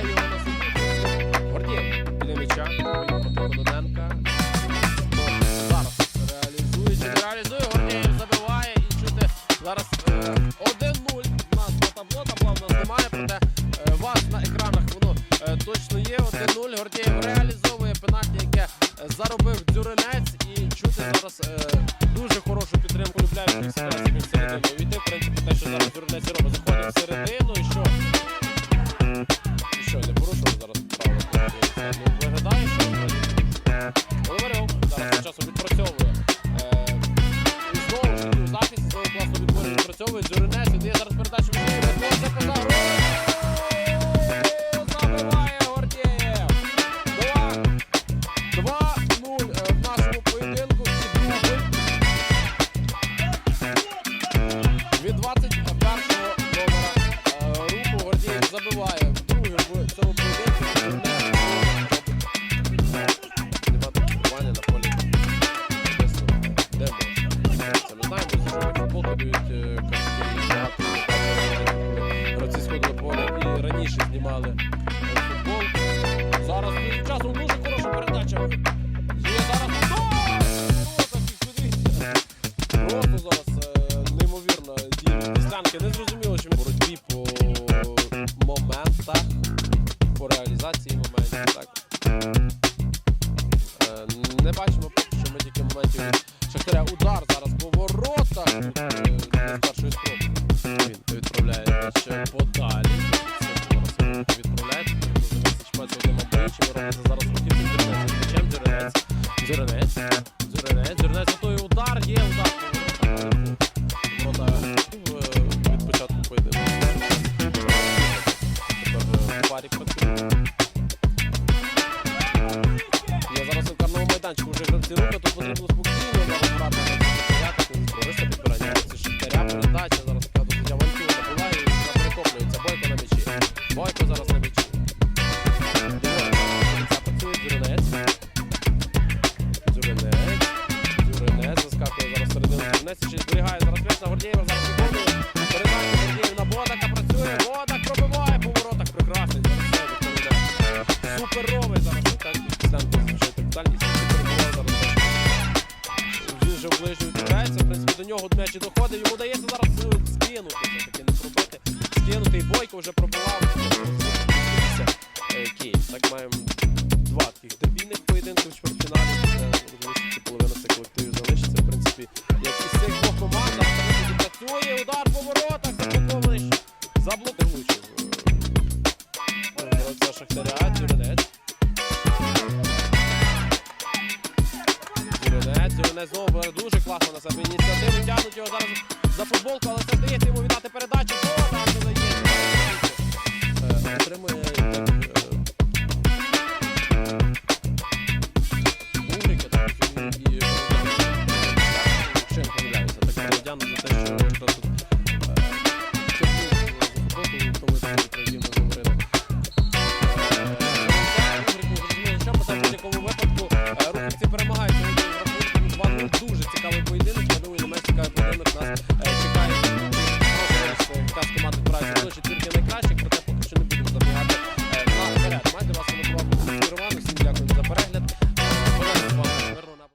Заробляє його на. Гордієв біля м'яча. Проти Кононенка. Зараз реалізує, реалізує, Гордієв забиває і чути зараз е, 1-0 у нас на табло, табло в нас немає, проте е, вас на екранах воно е, точно є. 1-0. Гордієв реалізовує пенальті, яке е, заробив Дзюринець і чути зараз е, дуже хорошу підтримку любляючих ситуацій в принципі, те, що зараз Дзюринець робить, заходить всередину по реалізації моментів. Так. Е, Не бачимо що ми тільки моментів Шахтаря. Удар зараз по воротах. Е, з першої спроби. Він відправляє ще подалі. Відправляє. Чіпається одним. Робиться зараз до нього м'яч доходить. Йому дається зараз скинути, все-таки не пробити. Скинути, і Бойко вже пробував. Е, Київ. Так маємо два таких дебільних поєдинки в чвертьфіналі. Це половина цих колективів залишиться. В принципі, як із цих двох команд, працює, удар по воротах, заблокований. Дзюринець знову дуже класно на себе ініціативу. Тягнуть його зараз за футболку, але це здається йому віддати передачу. О, там команду збирають. Четвірки найкраще.